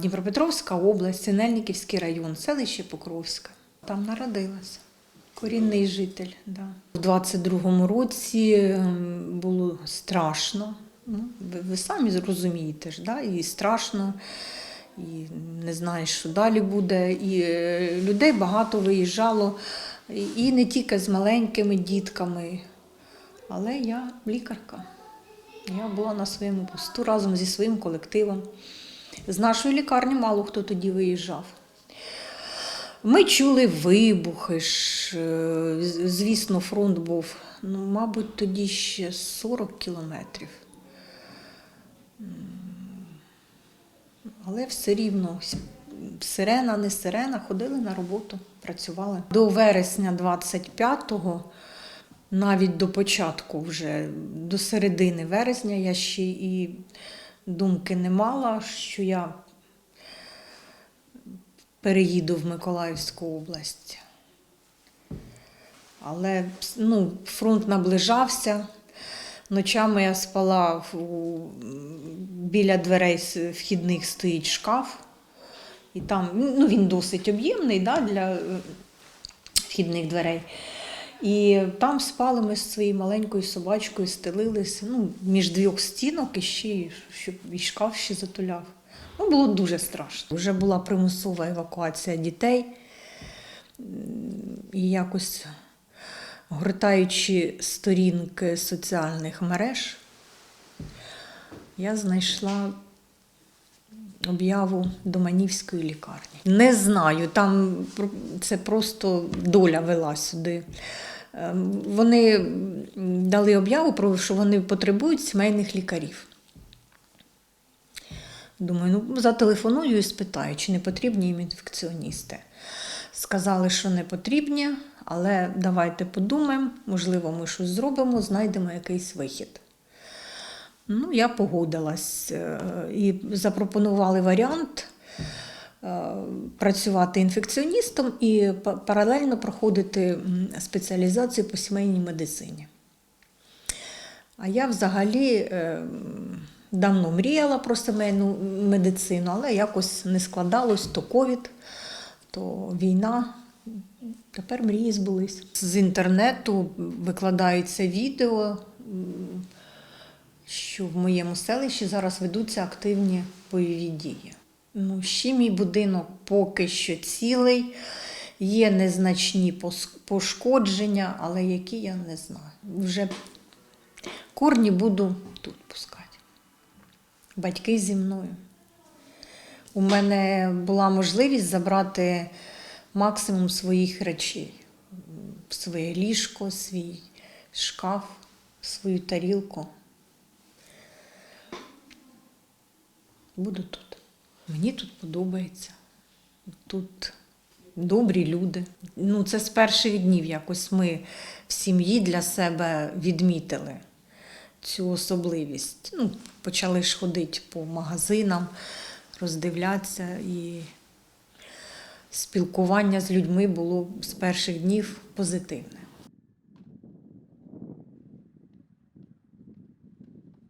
Дніпропетровська область, Синельниківський район, селище Покровське. Там народилася. Корінний житель. Да. У 22-му році ем, було страшно. Ну, ви, ви самі зрозумієте ж, да? і страшно, і не знаєш, що далі буде. І е, людей багато виїжджало, і- і не тільки з маленькими дітками. Але я лікарка. Я була на своєму посту разом зі своїм колективом. З нашої лікарні мало хто тоді виїжджав. Ми чули вибухи ж. е, Звісно, фронт був, ну, мабуть, тоді ще 40 кілометрів. Але все рівно сирена, не сирена, ходили на роботу, працювали. До вересня 25-го, навіть до початку, вже до середини вересня, я ще і думки не мала, що я переїду в Миколаївську область. Але ну, фронт наближався. Ночами я спала у, біля дверей вхідних стоїть шкаф. І там ну, він досить об'ємний да, для е, вхідних дверей. І там спали ми з своєю маленькою собачкою, стелилися ну, між двох стінок і ще щоб і шкаф ще затуляв. Ну, було дуже страшно. Вже була примусова евакуація дітей. І якось гортаючи сторінки соціальних мереж, я знайшла об'яву Доманівської лікарні. Не знаю, там це просто доля вела сюди. Ем, Вони дали об'яву про що вони потребують сімейних лікарів. Думаю, ну зателефоную і спитаю, чи не потрібні їм інфекціоністи. Сказали, що не потрібні, але давайте подумаємо, можливо, ми щось зробимо, знайдемо якийсь вихід. Ну, я погодилась е, і запропонували варіант е, працювати інфекціоністом і паралельно проходити спеціалізацію по сімейній медицині. А я взагалі е, давно мріяла про сімейну медицину, але якось не складалось то ковід, то війна. Тепер мрії збулись. З інтернету викладаються відео, що в моєму селищі зараз ведуться активні бойові дії. Ну, ще мій будинок поки що цілий, є незначні пошкодження, але які я не знаю. Вже корні буду тут пускати. Батьки зі мною. У мене була можливість забрати максимум своїх речей. Своє ліжко, свій шкаф, свою тарілку. Буду тут. Мені тут подобається. Тут добрі люди. Ну, це з перших днів якось ми в сім'ї для себе відмітили цю особливість. Ну, почали ж ходити по магазинам, роздивлятися і спілкування з людьми було з перших днів позитивне.